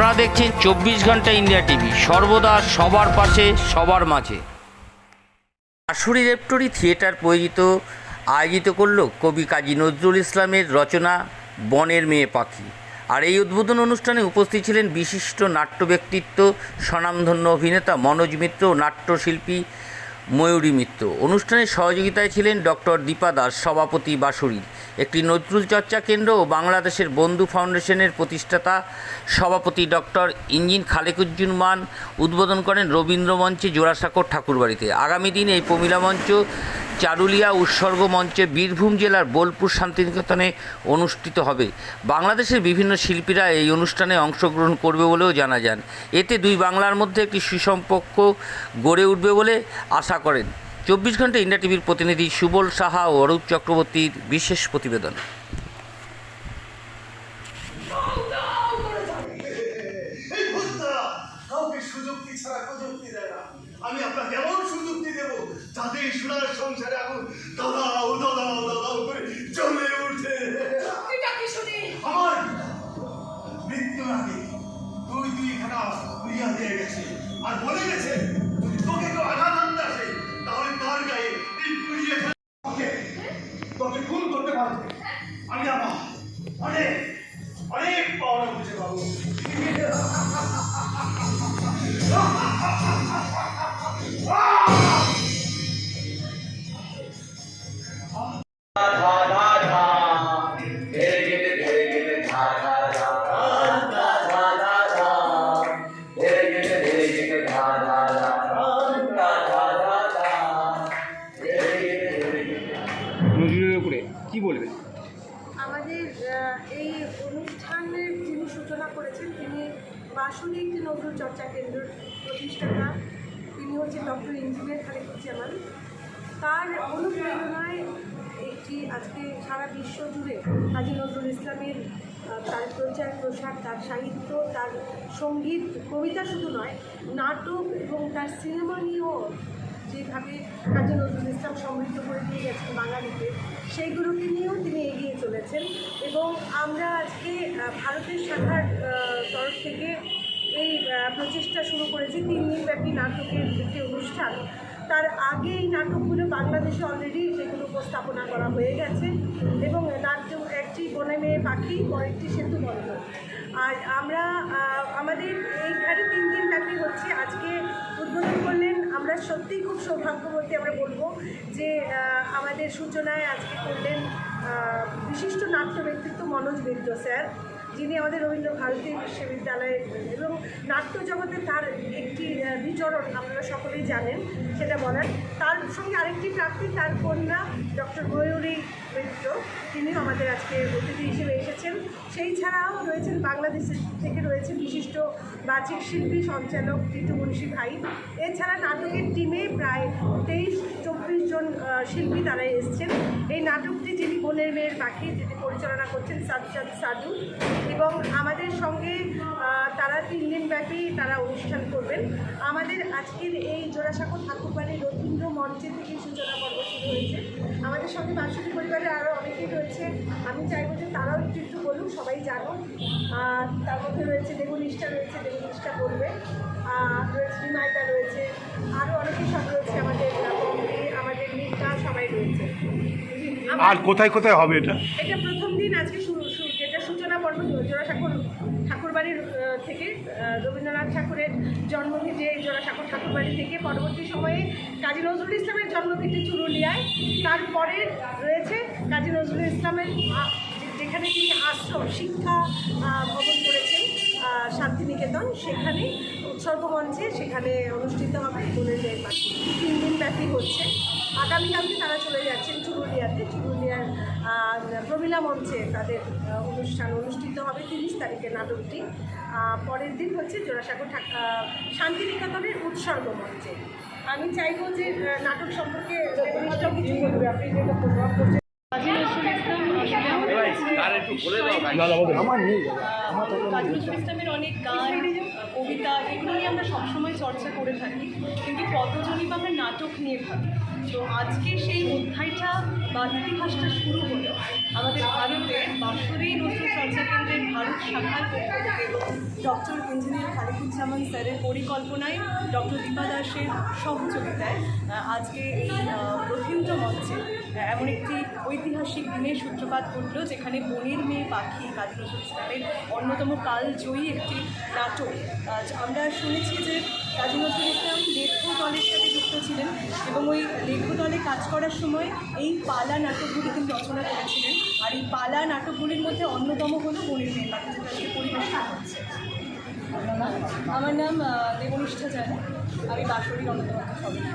আপনারা দেখছেন চব্বিশ ঘণ্টা ইন্ডিয়া টিভি। সর্বদা সবার পাশে, সবার মাঝে। আসুরি রেপ্টরি থিয়েটার প্রয়োজিত, আয়োজিত করল কবি কাজী নজরুল ইসলামের রচনা বনের মেয়ে পাখি। আর এই উদ্বোধন অনুষ্ঠানে উপস্থিত ছিলেন বিশিষ্ট নাট্য ব্যক্তিত্ব, স্বনামধন্য অভিনেতা মনোজ মিত্র নাট্যশিল্পী ময়ূরী মিত্র। অনুষ্ঠানে সহযোগিতায় ছিলেন ডক্টর দীপা দাস, সভাপতি বাসুরীর একটি নজরুল চর্চা কেন্দ্র ও বাংলাদেশের বন্ধু ফাউন্ডেশনের প্রতিষ্ঠাতা সভাপতি ডক্টর ইঞ্জিন খালেকুজ্জুমান উদ্বোধন করেন রবীন্দ্র মঞ্চে জোড়াসাঁকোর ঠাকুরবাড়িতে। আগামী দিন এই প্রমিলা মঞ্চ চারুলিয়া উৎসর্গ মঞ্চে বীরভূম জেলার বোলপুর শান্তিনিকেতনে অনুষ্ঠিত হবে। বাংলাদেশের বিভিন্ন শিল্পীরা এই অনুষ্ঠানে অংশগ্রহণ করবে বলেও জানা যান। এতে দুই বাংলার মধ্যে একটি সুসম্পর্ক গড়ে উঠবে বলে আশা করেন। চব্বিশ ঘণ্টা ইন্ডিয়া টিভির প্রতিনিধি সুবল সাহা ও অরূপ চক্রবর্তীর বিশেষ প্রতিবেদন। এই ভূতরা কাউকে সুযুক্তি ছাড়া প্রযুক্তি দেয় না। আমি আপনাকে এমন সুযুক্তি দেব যাতে সোনার সংসারে এখন দাদাও দাদাও দাদাও করে জমে উঠে। এটা কি শুনি? আমার মৃত্যু আগে দুই দুই খানা দিয়ে গেছে। আর বলে গেছে তোকে কেউ আঘাত করেছেন, তিনি বাসনী একটি নজরুল চর্চা কেন্দ্রের প্রতিষ্ঠাতা, তিনি হচ্ছেন ডক্টর ইঞ্জিনিয়ার খালেকুজ্জামান তার অনুপ্রেরণায় একটি আজকে সারা বিশ্ব জুড়ে কাজী নজরুল ইসলামের তার প্রচার, প্রসার, তার সাহিত্য, তার সংগীত, কবিতা শুধু নয়, নাটক এবং তার সিনেমা নিয়েও যেভাবে কাজী নজরুল ইসলাম সমৃদ্ধ করে দিয়ে গেছেন বাঙালিকে, সেইগুলোকে নিয়েও তিনি এগিয়ে চলেছেন। এবং আমরা আজকে ভারতের শাখার তরফ থেকে এই প্রচেষ্টা শুরু করেছি তিন দিনব্যাপী নাটকের একটি অনুষ্ঠান। তার আগে এই নাটকগুলো বাংলাদেশে অলরেডি সেগুলো উপস্থাপনা করা হয়ে গেছে এবং নাট্য একটি বনে মেয়ে পাখি, পরেরটি সেতু বন্ধ। আর আমরা আমাদের এইখানে তিন দিন ব্যাপী হচ্ছে আজকে উদ্বোধন করলেন আমরা সত্যিই খুব সৌভাগ্যবতী আমরা বলব যে আমাদের সূচনায় আজকে করলেন বিশিষ্ট নাট্য ব্যক্তিত্ব মনোজ বিদ্য স্যার। যিনি আমাদের রবীন্দ্র ভারতী বিশ্ববিদ্যালয়ের এবং নাট্য জগতে তার একটি বিচরণ আপনারা সকলেই জানেন, সেটা বলার। তার সঙ্গে আরেকটি প্রাপ্তি তার কন্যা ডক্টর ময়ূরী মিত্র। তিনিও আমাদের আজকে অতিথি হিসেবে এসেছেন। সেই ছাড়াও রয়েছেন বাংলাদেশ থেকে রয়েছেন বিশিষ্ট বাচিক শিল্পী সঞ্চালক টিটু মুন্সি ভাই। এছাড়া নাটকের টিমে প্রায় তেইশ, চব্বিশ জন শিল্পী তারা এসছেন। এই নাটকটি যিনি বোনের মেয়ের পাখি, যিনি পরিচালনা করছেন সাজ্জাদ সাধু। এবং আমাদের সঙ্গে তারা তিন দিন ব্যাপী তারা অনুষ্ঠান করবেন। আমাদের আজকের এই জোড়াসাঁকো ঠাকুরবাড়ির রবীন্দ্র মঞ্চে থেকে সূচনা পর্ব শুরু হয়েছে। আমাদের সঙ্গে বাৎসরিক পরিবারের আরও অনেকেই রয়েছে। আমি চাইব যে তারাও একটু একটু বলুক সবাই জানো আর তার মধ্যে রয়েছে দেবনিষ্ঠা রয়েছে দেবনিষ্ঠা বলবে। আর রয়েছে বিমায়িতা রয়েছে। আরও অনেকেই সব রয়েছে আমাদের আমাদের মিতা সবাই রয়েছে। আর কোথায় কোথায় হবে এটা? এটা প্রথম দিন আজকে পর্ব জোড়াসাঁকোর ঠাকুরবাড়ির থেকে রবীন্দ্রনাথ ঠাকুরের জন্মভিটে জোড়াসাঁকোর ঠাকুরবাড়ি থেকে পরবর্তী সময়ে কাজী নজরুল ইসলামের জন্মভিটে চুরুলিয়ায়। তারপরে রয়েছে কাজী নজরুল ইসলামের যেখানে তিনি আশ্রম শিক্ষা ভবন করেছেন শান্তিনিকেতন। সেখানে উৎসর্গ মঞ্চে সেখানে অনুষ্ঠিত হবে যায় পাখি তিন দিন ব্যাপী হচ্ছে। আগামীকালকে তারা চলে যাচ্ছেন চুরুলিয়াতে। চুরুলিয়ার আহ, প্রমীলা মঞ্চে তাদের অনুষ্ঠান অনুষ্ঠিত হবে তিরিশ তারিখে নাটকটি। পরের দিন হচ্ছে জোড়াসাগর ঠাক- শান্তিনিকেতনের উৎসর্গ মঞ্চে। আমি চাইব যে নাটক সম্পর্কে বলবে? আপনি যেটা প্রভাব করছে ইসলামের অনেক গান কবিতা এগুলো নিয়ে আমরা সবসময় চর্চা করে থাকি। কিন্তু বা আমরা নাটক নিয়ে ভাবি। তো আজকে সেই অধ্যায়টা বা ইতিহাসটা শুরু হলো আমাদের ভারতে বাঁশরী নজরুল চর্চা কেন্দ্রের ভারত শাখার ডক্টর ইঞ্জিনিয়ার খালিকুজ্জামান স্যারের পরিকল্পনায় ডক্টর দীপা দাসের সহযোগিতায় আজকে এই আহ, মঞ্চে এমন একটি ঐতিহাসিক দিনের সূত্রপাত ঘটলো যেখানে বনের মেয়ে পাখি কাজী নজরুল ইসলামের অন্যতম কালজয়ী একটি নাটক। আমরা শুনেছি যে কাজী নজরুল ইসলাম লেখ্য দলের সাথে যুক্ত ছিলেন এবং ওই লেখ্য দলে কাজ করার সময় এই পালা নাটকগুলি তিনি রচনা করেছিলেন। আর এই পালা নাটকগুলির মধ্যে অন্যতম হলো বনের মেয়ে পাখি, যেটা আজকে পরিবেশন হচ্ছে আমার নাম দেবনিষ্ঠা জানা। আমি বাঁশরীর অন্যতম সদস্য